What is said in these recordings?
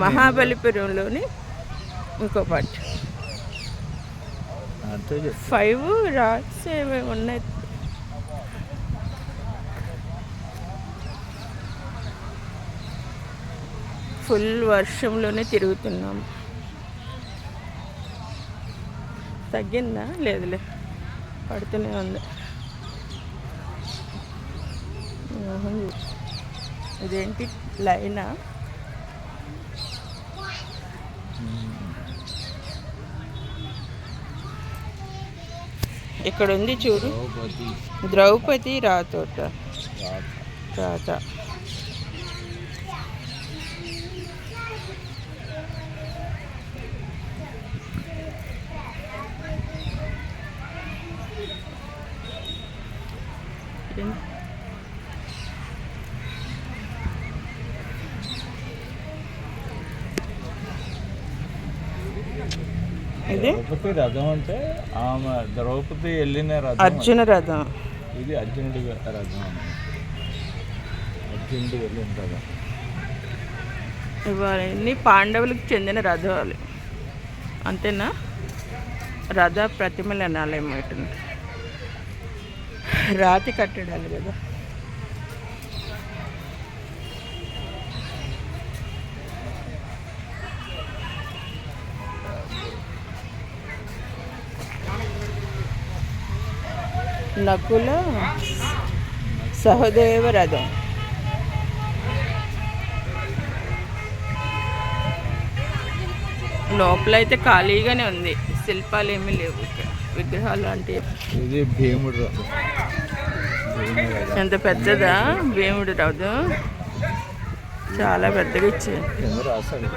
మహాబలిపురంలోని ఇంకో part. Five racks ఏమి ఉన్నాయి? ఫుల్ వర్షంలోనే తిరుగుతున్నాం. తగ్గిందా? లేదులే. పడుతూనే ఉంది. ఇదేంటి లైనా? ఇక్కడ ఉంది చూడు. ద్రౌపది. రాతోట. రాత. ఇది? ద్రౌపది రథం అంటే ఆమె ద్రౌపది వెళ్ళిన రథం అర్జున రథం. ఇది అర్జునుడి రథం. అర్జునుడు వెళ్ళిన రథం. ఇవన్నీ పాండవులకు చెందిన రథాలు. అంతేనా? రథ ప్రతిమలు అనాలి ఏమిటి రాతి కట్టడాలు కదా. నకుల సహదేవ రథం. లోపల అయితే ఖాళీగానే ఉంది. శిల్పాలు ఏమీ లేవు ఇక్కడ. విగ్రహాలు లాంటివి ఇది భీముడు ఎంత పెద్దదా? భీముడు రథం. చాలా పెద్దగా ఇచ్చారు. కింద రాశాడు.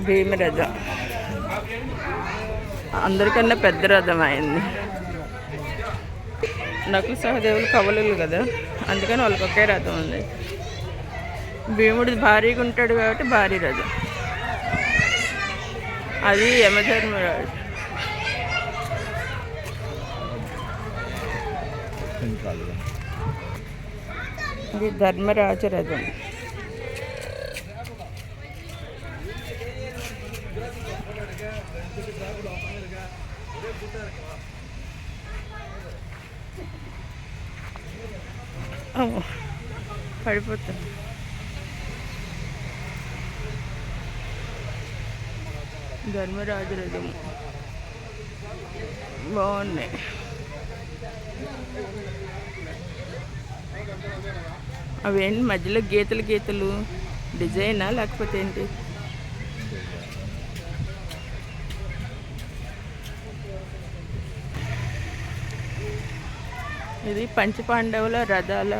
భీమ రథం. అందరికన్నా పెద్ద రథం అయింది. నకుల సహదేవులు కవలులు కదా అందుకని వాళ్ళకి ఒకే రథం ఉంది. భీముడు భారీగా ఉంటాడు కాబట్టి భారీ రథం. అది యమధర్మరాజు. ఇది ధర్మరాజ రథం. పడిపోతుంది. ధర్మరాజు రథం బాగున్నాయి అవేంటి మధ్యలో గీతలు గీతలు. డిజైనా? లేకపోతే ఏంటి? ఇది పంచపాండవుల రథాల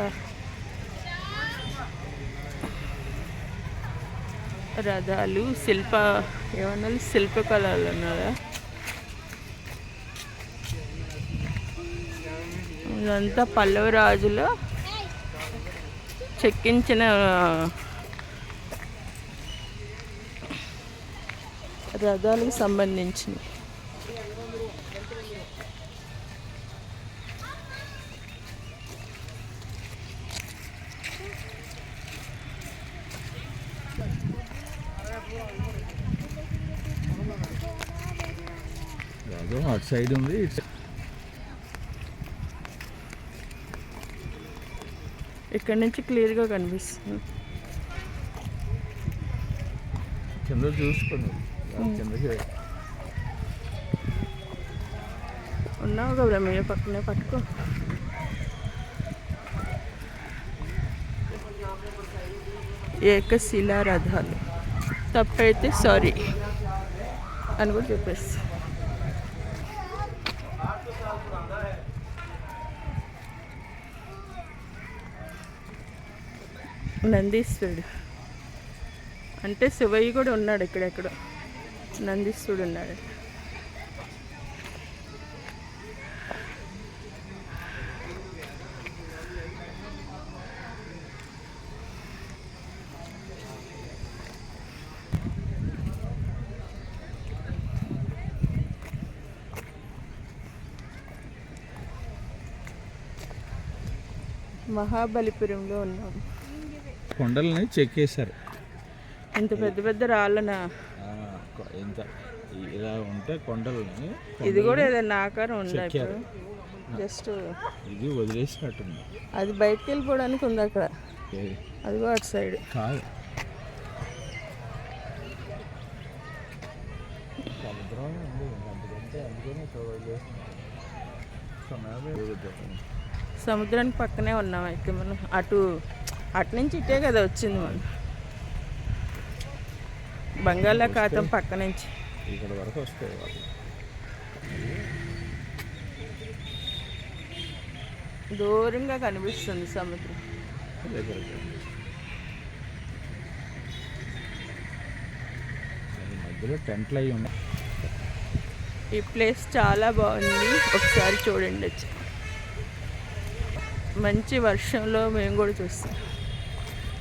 రథాలు శిల్ప ఏమన్నా శిల్పకళలు అన్నారా ఇదంతా పల్లవ రాజుల చెక్కించిన రథాలకు సంబంధించినవి. రథం అటు సైడ్ ఉంది ఇటు ఇక్కడ నుంచి క్లియర్గా కనిపిస్తుంది. కింద చూసుకోండి. కిందకి ఉన్నావు కదా మీ పక్కనే పట్టుకో. ఏకశిలా రథాలు తప్పైతే సారీ అని కూడా చెప్పేసి నందీశ్వరుడు. అంటే శివయ్య కూడా ఉన్నాడు ఇక్కడెక్కడ. నందీశ్వరుడు ఉన్నాడు. మహాబలిపురంలో ఉన్నాము కొండల్ని చెక్కేశారు ఇంత పెద్ద పెద్ద రాళ్ళనా. ఇంత ఇలా ఉంటే కొండల్ని ఇది కూడా ఏదైనా ఆకారం ఉందా ఇప్పుడు? జస్ట్ ఇది వదిలేసినట్టుంది. అది బయటకు వెళ్ళిపోవడానికి ఉంది అక్కడ. ఏది? అదిగో అటు సైడ్. కాదు. సముద్రం ఉంది అందుకంటే అందుకని. సముద్రానికి పక్కనే ఉన్నాం అయితే మనం. అటు అటు నుంచి ఇటే కదా వచ్చింది మనం బంగాళాఖాతం పక్క నుంచి ఇక్కడ వరకు వస్తాయి దూరంగా కనిపిస్తుంది సముద్రం. మధ్యలో టెంట్లు అయి ఉన్నాయి. ఈ ప్లేస్ చాలా బాగుంది. ఒకసారి చూడండి వచ్చి మంచి వర్షంలో మేము కూడా చూస్తాం.